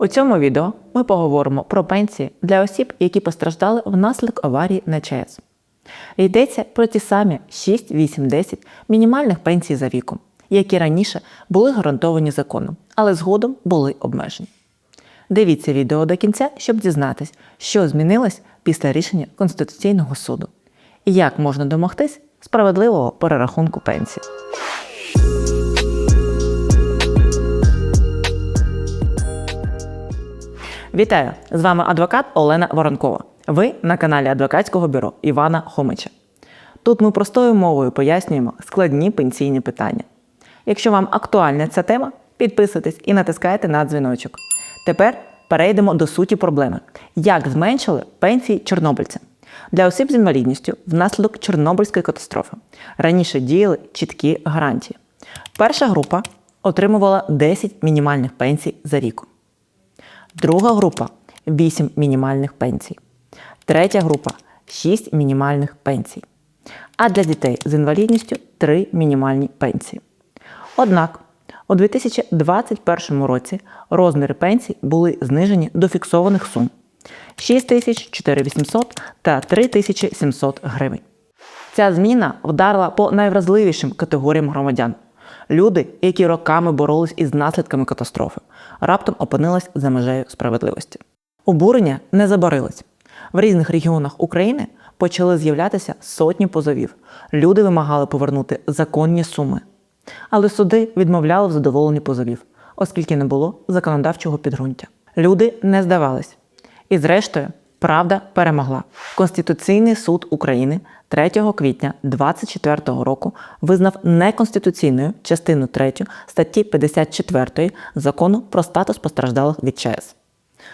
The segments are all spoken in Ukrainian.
У цьому відео ми поговоримо про пенсії для осіб, які постраждали внаслідок аварії на ЧАЕС. Йдеться про ті самі 6, 8, 10 мінімальних пенсій за віком, які раніше були гарантовані законом, але згодом були обмежені. Дивіться відео до кінця, щоб дізнатись, що змінилось після рішення Конституційного суду і як можна домогтись справедливого перерахунку пенсій. Вітаю! З вами адвокат Олена Воронкова. Ви на каналі адвокатського бюро Івана Хомича. Тут ми простою мовою пояснюємо складні пенсійні питання. Якщо вам актуальна ця тема, підписуйтесь і натискайте на дзвіночок. Тепер перейдемо до суті проблеми: як зменшили пенсії чорнобильцям. Для осіб з інвалідністю внаслідок Чорнобильської катастрофи раніше діяли чіткі гарантії. Перша група отримувала 10 мінімальних пенсій за рік. Друга група 8 мінімальних пенсій. Третя група 6 мінімальних пенсій. А для дітей з інвалідністю 3 мінімальні пенсії. Однак у 2021 році розміри пенсій були знижені до фіксованих сум 6 тисяч 4800 та 3700 гривень. Ця зміна вдарила по найвразливішим категоріям громадян. Люди, які роками боролись із наслідками катастрофи, раптом опинились за межею справедливості. Обурення не забарилось. В різних регіонах України почали з'являтися сотні позовів. Люди вимагали повернути законні суми. Але суди відмовляли в задоволенні позовів, оскільки не було законодавчого підґрунтя. Люди не здавались. І зрештою, правда перемогла. Конституційний суд України 3 квітня 2024 року визнав неконституційною частину 3 статті 54 закону про статус постраждалих від ЧАЕС.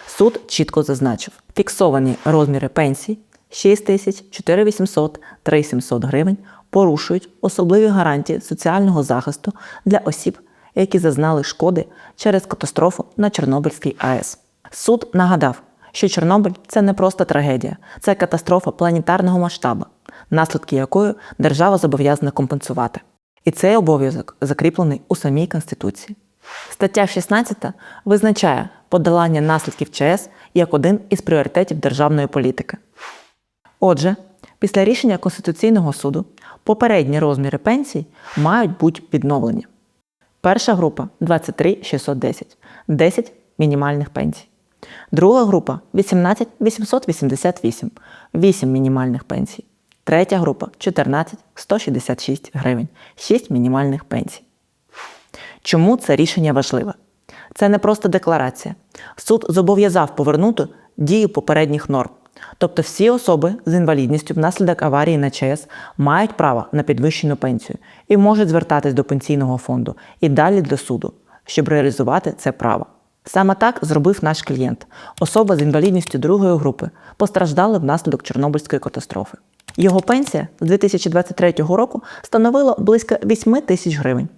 Суд чітко зазначив, фіксовані розміри пенсій 6 тисяч 4800 3700 гривень порушують особливі гарантії соціального захисту для осіб, які зазнали шкоди через катастрофу на Чорнобильській АЕС. Суд нагадав, що Чорнобиль це не просто трагедія, це катастрофа планетарного масштабу, наслідки якої держава зобов'язана компенсувати. І цей обов'язок закріплений у самій Конституції. Стаття 16 визначає подолання наслідків ЧАЕС як один із пріоритетів державної політики. Отже, після рішення Конституційного суду попередні розміри пенсій мають бути відновлені. Перша група 23 610, 10 мінімальних пенсій. Друга група 18 888, 8 мінімальних пенсій. Третя група 14 166 гривень, 6 мінімальних пенсій. Чому це рішення важливе? Це не просто декларація. Суд зобов'язав повернути дію попередніх норм. Тобто всі особи з інвалідністю внаслідок аварії на ЧАЕС мають право на підвищену пенсію і можуть звертатись до пенсійного фонду і далі до суду, щоб реалізувати це право. Саме так зробив наш клієнт, особа з інвалідністю другої групи, постраждала внаслідок Чорнобильської катастрофи. Його пенсія з 2023 року становила близько 8 тисяч гривень.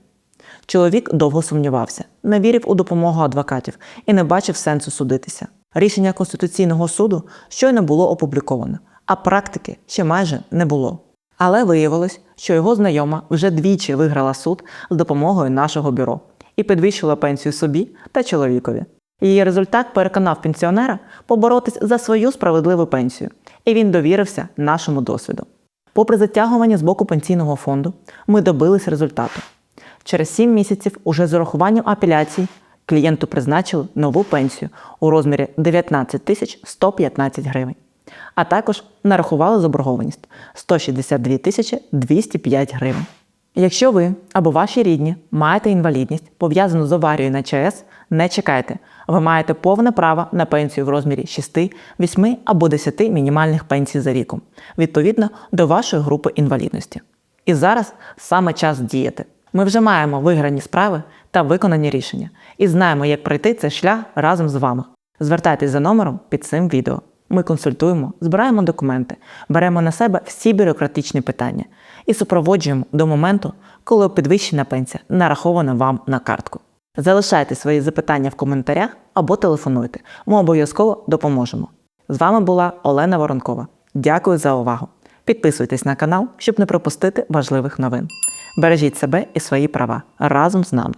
Чоловік довго сумнівався, не вірив у допомогу адвокатів і не бачив сенсу судитися. Рішення Конституційного суду щойно було опубліковано, а практики ще майже не було. Але виявилось, що його знайома вже двічі виграла суд з допомогою нашого бюро і підвищила пенсію собі та чоловікові. Її результат переконав пенсіонера поборотись за свою справедливу пенсію, і він довірився нашому досвіду. Попри затягування з боку пенсійного фонду, ми добились результату. Через 7 місяців, уже з урахуванням апеляцій, клієнту призначили нову пенсію у розмірі 19 тисяч 115 гривень. А також нарахували заборгованість 162 тисячі 205 гривень. Якщо ви або ваші рідні маєте інвалідність, пов'язану з аварією на ЧАЕС, не чекайте. Ви маєте повне право на пенсію в розмірі 6, 8 або 10 мінімальних пенсій за ріком, відповідно до вашої групи інвалідності. І зараз саме час діяти. Ми вже маємо виграні справи та виконані рішення і знаємо, як пройти цей шлях разом з вами. Звертайтесь за номером під цим відео. Ми консультуємо, збираємо документи, беремо на себе всі бюрократичні питання і супроводжуємо до моменту, коли підвищена пенсія нарахована вам на картку. Залишайте свої запитання в коментарях або телефонуйте. Ми обов'язково допоможемо. З вами була Олена Воронкова. Дякую за увагу. Підписуйтесь на канал, щоб не пропустити важливих новин. Бережіть себе і свої права разом з нами.